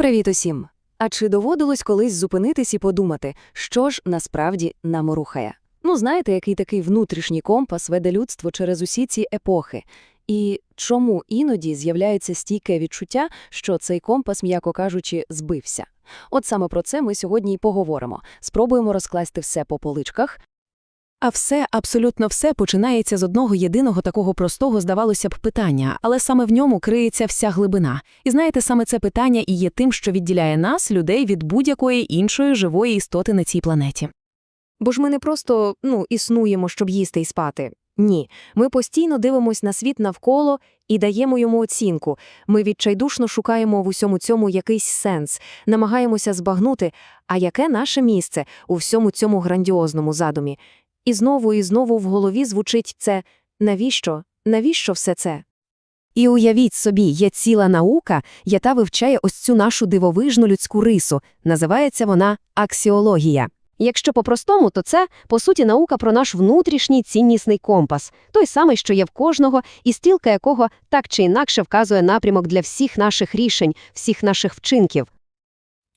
Привіт усім! А чи доводилось колись зупинитись і подумати, що ж насправді нам рухає? Ну, знаєте, який такий внутрішній компас веде людство через усі ці епохи? І чому іноді з'являється стійке відчуття, що цей компас, м'яко кажучи, збився? От саме про це ми сьогодні й поговоримо. Спробуємо розкласти все по поличках, А все, абсолютно все починається з одного єдиного такого простого, здавалося б, питання, але саме в ньому криється вся глибина. І знаєте, саме це питання і є тим, що відділяє нас, людей, від будь-якої іншої живої істоти на цій планеті. Бо ж ми не просто ну, існуємо, щоб їсти і спати. Ні, ми постійно дивимося на світ навколо і даємо йому оцінку. Ми відчайдушно шукаємо в усьому цьому якийсь сенс, намагаємося збагнути, а яке наше місце у всьому цьому грандіозному задумі. І знову і знову в голові звучить це «навіщо? Навіщо все це?» І уявіть собі, є ціла наука, яка вивчає ось цю нашу дивовижну людську рису. Називається вона аксіологія. Якщо по-простому, то це, по суті, наука про наш внутрішній ціннісний компас, той самий, що є в кожного, і стрілка якого так чи інакше вказує напрямок для всіх наших рішень, всіх наших вчинків.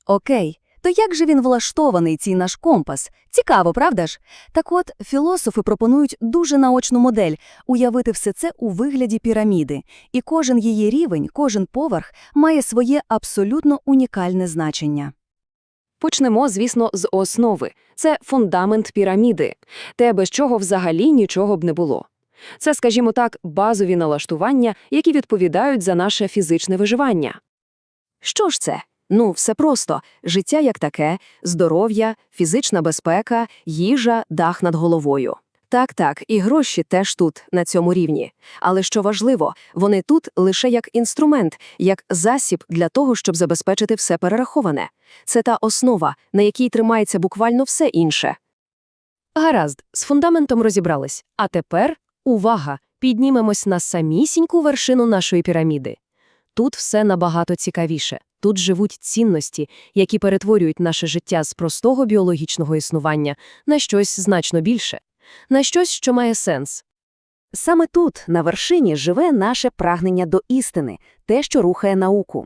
Окей, то як же він влаштований, цей наш компас? Цікаво, правда ж? Так от, філософи пропонують дуже наочну модель – уявити все це у вигляді піраміди. І кожен її рівень, кожен поверх має своє абсолютно унікальне значення. Почнемо, звісно, з основи. Це фундамент піраміди, те, без чого взагалі нічого б не було. Це, скажімо так, базові налаштування, які відповідають за наше фізичне виживання. Що ж це? Ну, все просто. Життя як таке, здоров'я, фізична безпека, їжа, дах над головою. Так-так, і гроші теж тут, на цьому рівні. Але що важливо, вони тут лише як інструмент, як засіб для того, щоб забезпечити все перераховане. Це та основа, на якій тримається буквально все інше. Гаразд, з фундаментом розібрались. А тепер, увага, піднімемось на самісіньку вершину нашої піраміди. Тут все набагато цікавіше. Тут живуть цінності, які перетворюють наше життя з простого біологічного існування на щось значно більше, на щось, що має сенс. Саме тут, на вершині, живе наше прагнення до істини, те, що рухає науку.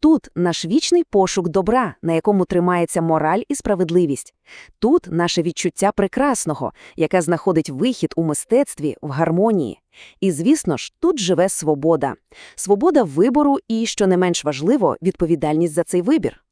Тут наш вічний пошук добра, на якому тримається мораль і справедливість. Тут наше відчуття прекрасного, яке знаходить вихід у мистецтві, в гармонії. І, звісно ж, тут живе свобода. Свобода вибору і, що не менш важливо, відповідальність за цей вибір.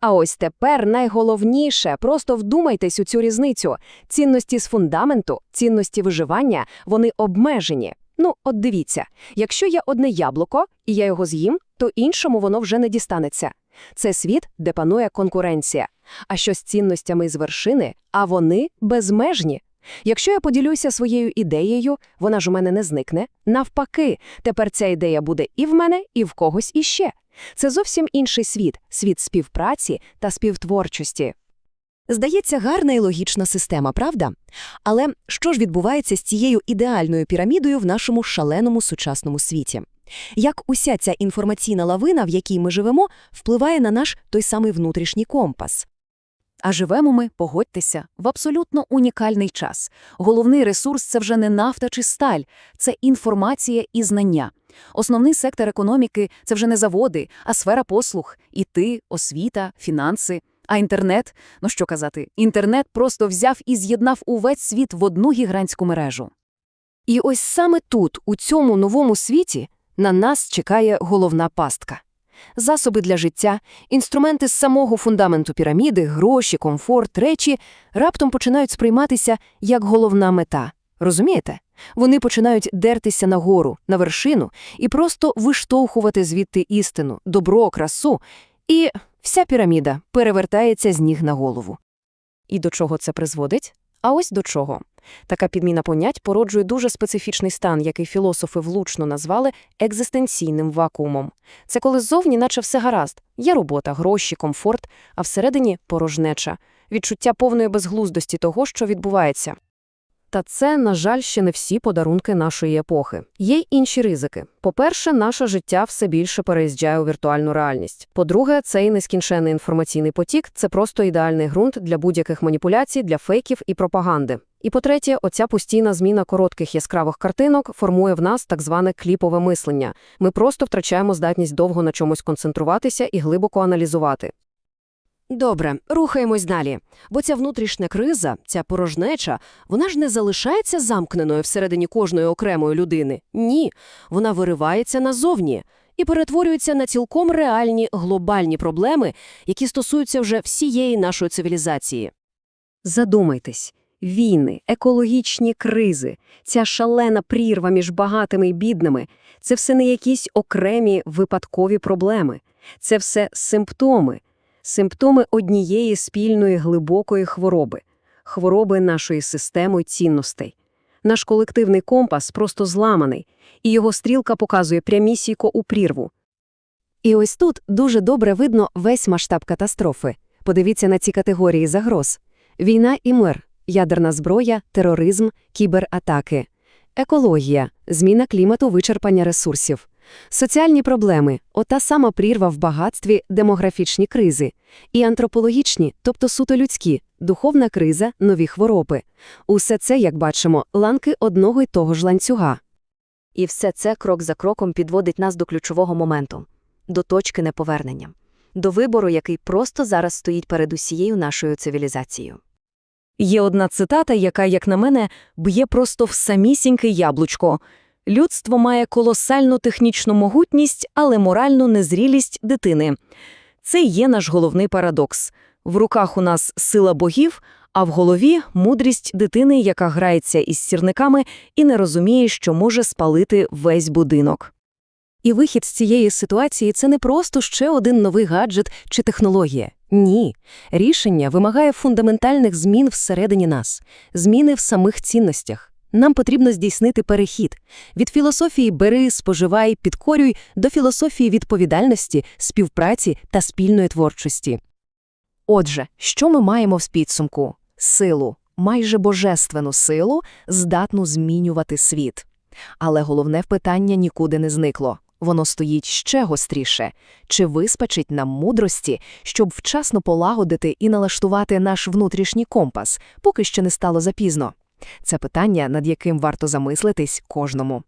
А ось тепер найголовніше, просто вдумайтесь у цю різницю. Цінності з фундаменту, цінності виживання, вони обмежені. Ну, от дивіться, якщо є одне яблуко, і я його з'їм, то іншому воно вже не дістанеться. Це світ, де панує конкуренція. А що з цінностями з вершини, а вони безмежні. Якщо я поділюся своєю ідеєю, вона ж у мене не зникне. Навпаки, тепер ця ідея буде і в мене, і в когось іще. Це зовсім інший світ світ співпраці та співтворчості. Здається, гарна і логічна система, правда? Але що ж відбувається з цією ідеальною пірамідою в нашому шаленому сучасному світі? Як уся ця інформаційна лавина, в якій ми живемо, впливає на наш той самий внутрішній компас? А живемо ми, погодьтеся, в абсолютно унікальний час. Головний ресурс це вже не нафта чи сталь, це інформація і знання. Основний сектор економіки це вже не заводи, а сфера послуг, іти, освіта, фінанси. А інтернет, ну що казати, інтернет просто взяв і з'єднав увесь світ в одну гігантську мережу. І ось саме тут, у цьому новому світі, на нас чекає головна пастка. Засоби для життя, інструменти з самого фундаменту піраміди, гроші, комфорт, речі раптом починають сприйматися як головна мета. Розумієте? Вони починають дертися нагору, на вершину і просто виштовхувати звідти істину, добро, красу, і вся піраміда перевертається з ніг на голову. І до чого це призводить? А ось до чого. Така підміна понять породжує дуже специфічний стан, який філософи влучно назвали екзистенційним вакуумом. Це коли ззовні наче все гаразд. Є робота, гроші, комфорт, а всередині порожнеча, відчуття повної безглуздості того, що відбувається. Та це, на жаль, ще не всі подарунки нашої епохи. Є й інші ризики. По-перше, наше життя все більше переїжджає у віртуальну реальність. По-друге, цей нескінчений інформаційний потік це просто ідеальний ґрунт для будь-яких маніпуляцій, для фейків і пропаганди. І по-третє, оця постійна зміна коротких яскравих картинок формує в нас так зване кліпове мислення. Ми просто втрачаємо здатність довго на чомусь концентруватися і глибоко аналізувати. Добре, рухаємось далі. Бо ця внутрішня криза, ця порожнеча, вона ж не залишається замкненою всередині кожної окремої людини. Ні, вона виривається назовні і перетворюється на цілком реальні глобальні проблеми, які стосуються вже всієї нашої цивілізації. Задумайтесь. Війни, екологічні кризи, ця шалена прірва між багатими і бідними – це все не якісь окремі випадкові проблеми. Це все симптоми. Симптоми однієї спільної глибокої хвороби. Хвороби нашої системи цінностей. Наш колективний компас просто зламаний, і його стрілка показує прямісінько у прірву. І ось тут дуже добре видно весь масштаб катастрофи. Подивіться на ці категорії загроз. Війна і мир, ядерна зброя, тероризм, кібератаки, екологія, зміна клімату, вичерпання ресурсів, соціальні проблеми, ота сама прірва в багатстві, демографічні кризи, і антропологічні, тобто суто людські, духовна криза, нові хвороби. Усе це, як бачимо, ланки одного й того ж ланцюга. І все це крок за кроком підводить нас до ключового моменту – до точки неповернення, до вибору, який просто зараз стоїть перед усією нашою цивілізацією. Є одна цитата, яка, як на мене, б'є просто в самісіньке яблучко. Людство має колосальну технічну могутність, але моральну незрілість дитини. Це є наш головний парадокс. В руках у нас сила богів, а в голові – мудрість дитини, яка грається із сірниками і не розуміє, що може спалити весь будинок. І вихід з цієї ситуації – це не просто ще один новий гаджет чи технологія. Ні. Рішення вимагає фундаментальних змін всередині нас, зміни в самих цінностях. Нам потрібно здійснити перехід від філософії «бери, споживай, підкорюй» до філософії відповідальності, співпраці та спільної творчості. Отже, що ми маємо в підсумку? Силу, майже божественну силу, здатну змінювати світ. Але головне питання нікуди не зникло. Воно стоїть ще гостріше. Чи вистачить нам мудрості, щоб вчасно полагодити і налаштувати наш внутрішній компас, поки що не стало запізно? Це питання, над яким варто замислитись кожному.